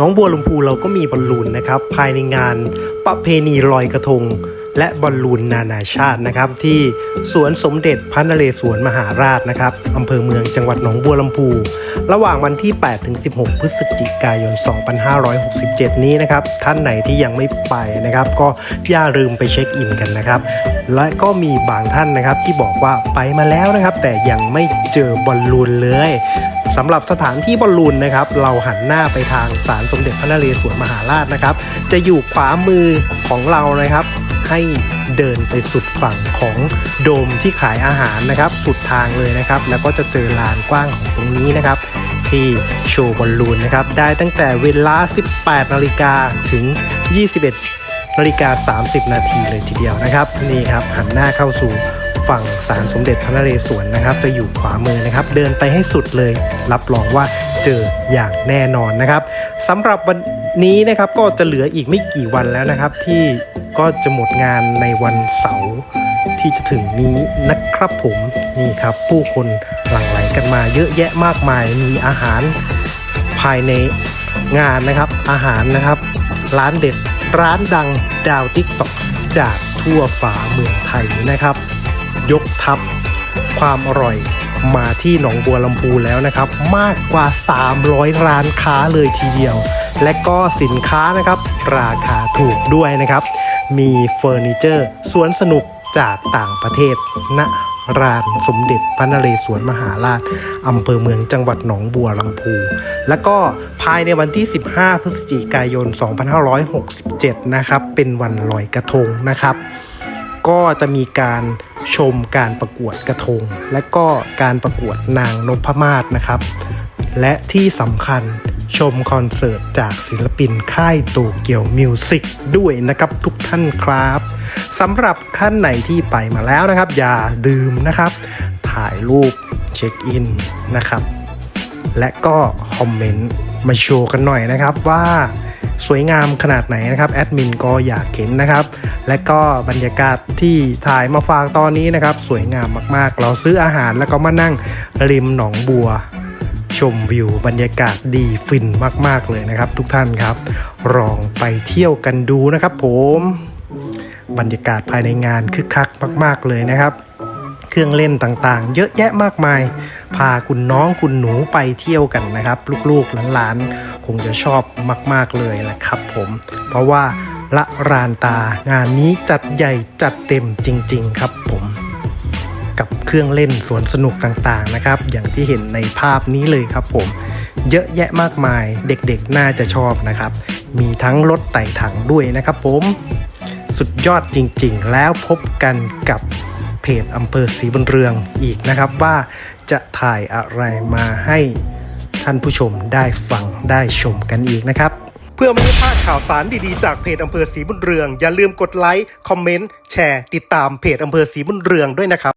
น้องบัวลำพูเราก็มีบอลลูนนะครับ ภายในงานประเพณีลอยกระทง และบอลลูนนานาชาตินะครับ ที่สวนสมเด็จพระนเรศวรมหาราชนะครับอำเภอเมืองจังหวัดหนองบัวลำพู ระหว่างวันที่ 8 ถึง 16 พฤศจิกายน 2567 นี้นะครับ ท่านไหนที่ยังไม่ไปนะครับ ก็อย่าลืมไปเช็คอินกันนะครับ และก็มีบางท่านนะครับที่บอกว่าไปมาแล้วนะครับ แต่ยังไม่เจอบอลลูนเลย สำหรับสถานที่บอลลูนนะครับเราหันหน้าไปทางศาลสมเด็จพระนเรศวรมหาราชนะครับ จะอยู่ขวามือของเรานะครับ ให้เดินไปสุดฝั่งของโดมที่ขายอาหารนะครับ สุดทางเลยนะครับ แล้วก็จะเจอลานกว้างของตรงนี้นะครับ ที่โชว์บอลลูนนะครับได้ตั้งแต่เวลา 18นาฬิกาถึง 21นาฬิกา 30 นาทีเลยทีเดียวนะครับ นี่ครับหันหน้าเข้าสู่ ฝั่งศาลสมเด็จพระนเรศวรนะครับ จะอยู่ขวามือนะครับ เดินไปให้สุดเลย รับรองว่าเจออย่างแน่นอนนะครับสำหรับวันนี้นะครับก็จะเหลืออีกไม่กี่วันแล้วนะครับ ที่ก็จะหมดงานในวันเสาร์ที่จะถึงนี้นะครับผมนี่ครับ ผู้คนหลั่งไหลกันมาเยอะแยะมากมายมีอาหารภายในงานนะครับ อาหารนะครับ ร้านเด็ดร้านดังดาวติ๊กต็อกจากทั่วฝาเมืองไทยนะครับ ยกทัพความอร่อยมาที่หนองบัวลำพูแล้วนะครับ มากกว่า 300 ร้านค้าเลยทีเดียว และก็สินค้านะครับ ราคาถูกด้วยนะครับ มีเฟอร์นิเจอร์สวนสนุกจากต่างประเทศณร้านสมเด็จพระนเรศวรมหาราชอำเภอเมืองจังหวัดหนองบัวลำพู แล้วก็ภายในวันที่ 15 พฤศจิกายน 2567 นะครับ เป็นวันลอยกระทงนะครับ ก็จะมีการ ชมการประกวดกระทง และก็การประกวดนางนพมาศนะครับ และที่สำคัญชมคอนเสิร์ตจากศิลปินค่ายโตเกียวมิวสิกด้วยนะครับทุกท่านครับสำหรับขั้นไหนที่ไปมาแล้วนะครับ อย่าดื่มนะครับ ถ่ายรูปเช็คอินนะครับ และก็คอมเมนต์มาโชว์กันหน่อยนะครับว่า สวยงามขนาดไหนนะครับแอดมินก็อยากเห็นนะครับ และก็บรรยากาศที่ถ่ายมาฝากตอนนี้นะครับ สวยงามมากๆ เราซื้ออาหารแล้วก็มานั่งริมหนองบัว ชมวิว บรรยากาศดีฟินมากๆเลยนะครับ ทุกท่านครับลองไปเที่ยวกันดูนะครับ ผม บรรยากาศภายในงานคึกคักมาก ๆเลยนะครับ เครื่องเล่นต่างๆ เยอะแยะมากมาย พาคุณน้องคุณหนูไปเที่ยวกันนะครับ ลูกๆหลานๆ คงจะชอบมากๆเลยแหละครับผม เพราะว่าละรานตางานนี้จัดใหญ่จัดเต็มจริง ๆ ครับผม กับเครื่องเล่นสวนสนุกต่างๆนะครับ อย่างที่เห็นในภาพนี้เลยครับผม เยอะแยะมากมายเด็กๆน่าจะชอบนะครับ มีทั้งรถไต่ถังด้วยนะครับผม สุดยอดจริงๆ แล้วพบกันกับ เพจอำเภอศรีบุญเรืองอีกนะครับ ว่าจะถ่ายอะไรมาให้ท่านผู้ชมได้ฟังได้ชมกันอีกนะครับ เพื่อไม่ให้พลาดข่าวสารดีๆ จากเพจอำเภอศรีบุญเรือง อย่าลืมกดไลค์คอมเมนต์แชร์ ติดตามเพจอำเภอศรีบุญเรืองด้วยนะครับ